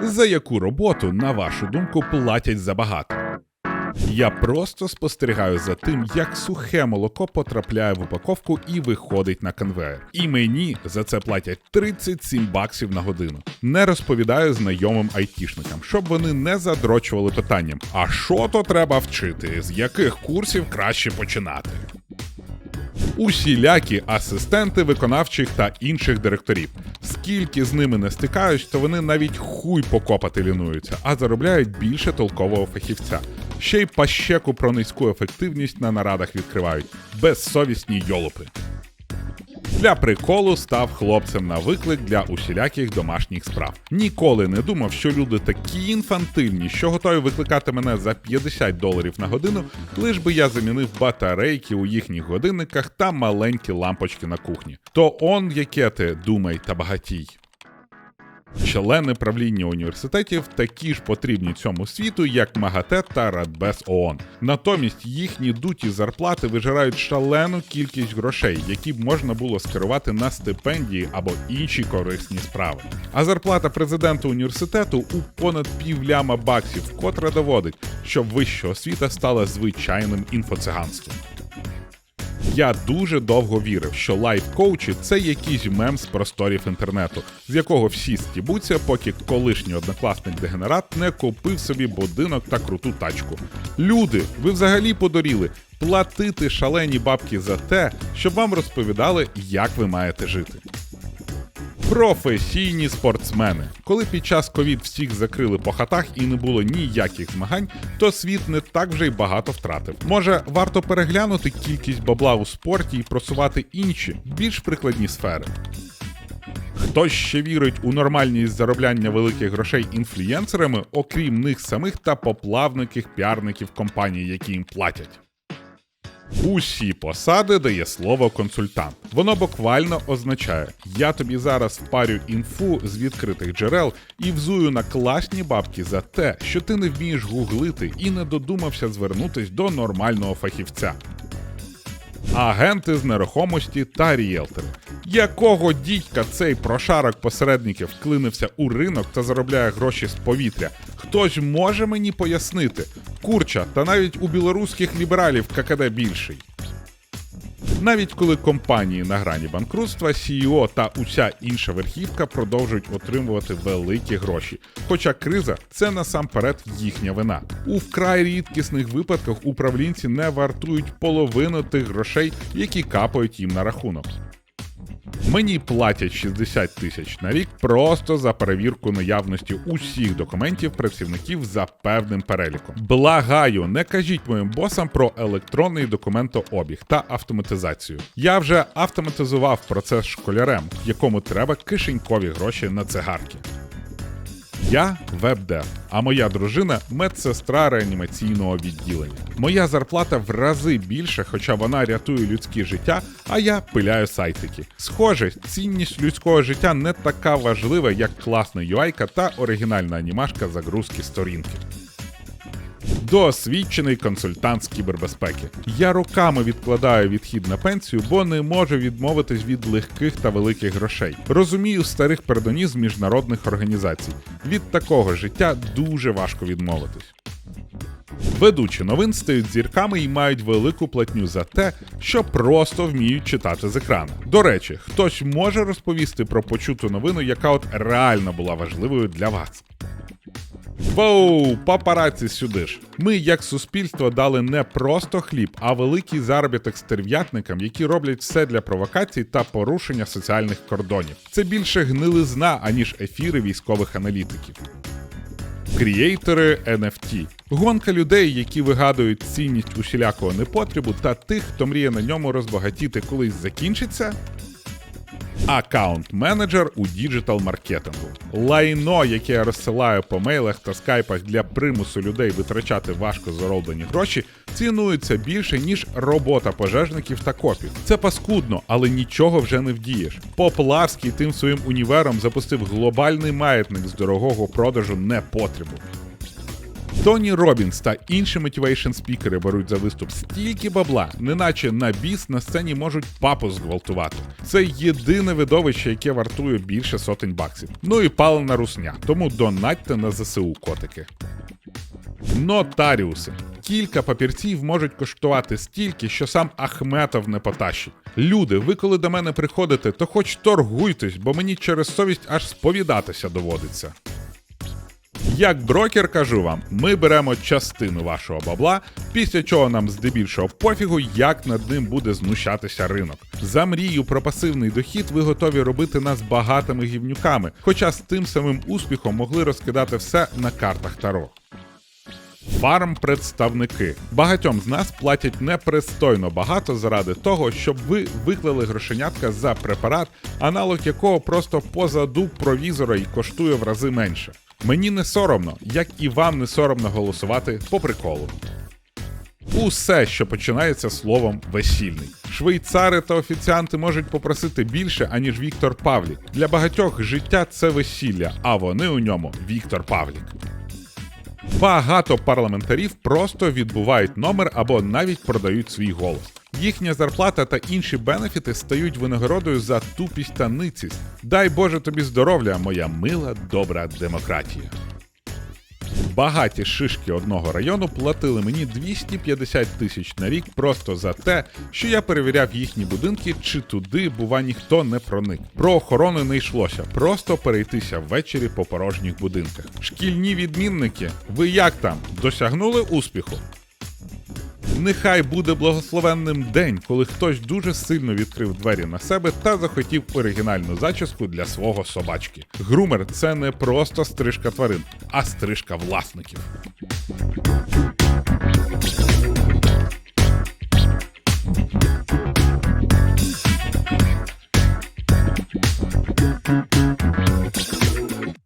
За яку роботу, на вашу думку, платять забагато? Я просто спостерігаю за тим, як сухе молоко потрапляє в упаковку і виходить на конвейер. І мені за це платять 37 баксів на годину. Не розповідаю знайомим айтішникам, щоб вони не задрочували питанням: а що то треба вчити, з яких курсів краще починати? Усілякі асистенти виконавчих та інших директорів. Скільки з ними не стикаюсь, то вони навіть хуй покопати лінуються, а заробляють більше толкового фахівця. Ще й пащеку про низьку ефективність на нарадах відкривають. Безсовісні йолопи. Для приколу став хлопцем на виклик для усіляких домашніх справ. Ніколи не думав, що люди такі інфантильні, що готові викликати мене за 50 доларів на годину, лиш би я замінив батарейки у їхніх годинниках та маленькі лампочки на кухні. То он яке ти, думай та багатій. Члени правління університетів такі ж потрібні цьому світу, як МАГАТЕ та Радбез ООН. Натомість їхні дуті зарплати вижирають шалену кількість грошей, які б можна було скерувати на стипендії або інші корисні справи. А зарплата президента університету у понад півляма баксів, котра доводить, що вища освіта стала звичайним інфоциганством. Я дуже довго вірив, що лайф-коучі це якийсь мем з просторів інтернету, з якого всі стібуться, поки колишній однокласник дегенерат не купив собі будинок та круту тачку. Люди, ви взагалі подоріли платити шалені бабки за те, щоб вам розповідали, як ви маєте жити. Професійні спортсмени. Коли під час ковід всіх закрили по хатах і не було ніяких змагань, то світ не так вже й багато втратив. Може, варто переглянути кількість бабла у спорті і просувати інші, більш прикладні сфери. Хто ще вірить у нормальність заробляння великих грошей інфлюєнсерами, окрім них самих та поплавників піарників компаній, які їм платять? Усі посади дає слово консультант. Воно буквально означає: я тобі зараз впарю інфу з відкритих джерел і взую на класні бабки за те, що ти не вмієш гуглити і не додумався звернутись до нормального фахівця. Агенти з нерухомості та ріелтори. Якого дідька цей прошарок посередників вклинився у ринок та заробляє гроші з повітря? Хтось може мені пояснити? Курча, та навіть у білоруських лібералів ККД більший. Навіть коли компанії на грані банкрутства, CEO та уся інша верхівка продовжують отримувати великі гроші. Хоча криза це насамперед їхня вина. У вкрай рідкісних випадках управлінці не вартують половину тих грошей, які капають їм на рахунок. Мені платять 60 тисяч на рік просто за перевірку наявності усіх документів працівників за певним переліком. Благаю, не кажіть моїм босам про електронний документообіг та автоматизацію. Я вже автоматизував процес школярем, якому треба кишенькові гроші на цигарки. Я веб-дев, а моя дружина медсестра реанімаційного відділення. Моя зарплата в рази більше, хоча вона рятує людське життя, а я пиляю сайтики. Схоже, цінність людського життя не така важлива, як класна юайка та оригінальна анімашка загрузки сторінки. Досвідчений консультант з кібербезпеки. Я роками відкладаю відхід на пенсію, бо не можу відмовитись від легких та великих грошей. Розумію старих пердонів міжнародних організацій. Від такого життя дуже важко відмовитись. Ведучі новин стають зірками і мають велику платню за те, що просто вміють читати з екрану. До речі, хтось може розповісти про почуту новину, яка от реально була важливою для вас. Воу, папараці сюди ж. Ми, як суспільство, дали не просто хліб, а великий заробіток стерв'ятникам, які роблять все для провокацій та порушення соціальних кордонів. Це більше гнилизна, аніж ефіри військових аналітиків. Крієйтори NFT. Гонка людей, які вигадують цінність усілякого непотребу, та тих, хто мріє на ньому розбагатіти колись закінчиться. Аккаунт-менеджер у діджитал-маркетингу. Лайно, яке я розсилаю по мейлах та скайпах для примусу людей витрачати важко зароблені гроші, цінується більше, ніж робота пожежників та копів. Це паскудно, але нічого вже не вдієш. Поплавський тим своїм універом запустив глобальний маятник з дорогого продажу непотребу. Тоні Робінс та інші мотивейшн спікери беруть за виступ стільки бабла, неначе на біс на сцені можуть папу зґвалтувати. Це єдине видовище, яке вартує більше сотень баксів. Ну і палена русня. Тому донатьте на ЗСУ котики. Нотаріуси. Кілька папірців можуть коштувати стільки, що сам Ахметов не потащить. Люди, ви коли до мене приходите, то хоч торгуйтесь, бо мені через совість аж сповідатися доводиться. Як брокер кажу вам, ми беремо частину вашого бабла, після чого нам здебільшого пофігу, як над ним буде знущатися ринок. За мрію про пасивний дохід ви готові робити нас багатими гівнюками, хоча з тим самим успіхом могли розкидати все на картах Таро. Фарм-представники. Багатьом з нас платять непристойно багато заради того, щоб ви виклали грошенятка за препарат, аналог якого просто позаду провізора і коштує в рази менше. Мені не соромно, як і вам не соромно голосувати по приколу. Усе, що починається словом весільний. Швейцари та офіціанти можуть попросити більше, аніж Віктор Павлік. Для багатьох життя це весілля, а вони у ньому Віктор Павлік. Багато парламентарів просто відбувають номер або навіть продають свій голос. Їхня зарплата та інші бенефіти стають винагородою за тупість та ницість. Дай Боже тобі здоров'я, моя мила добра демократія. Багаті шишки одного району платили мені 250 тисяч на рік просто за те, що я перевіряв їхні будинки, чи туди, бува, ніхто не проник. Про охорону не йшлося, просто перейтися ввечері по порожніх будинках. Шкільні відмінники, ви як там? Досягнули успіху? Нехай буде благословенним день, коли хтось дуже сильно відкрив двері на себе та захотів оригінальну зачіску для свого собачки. Грумер це не просто стрижка тварин, а стрижка власників.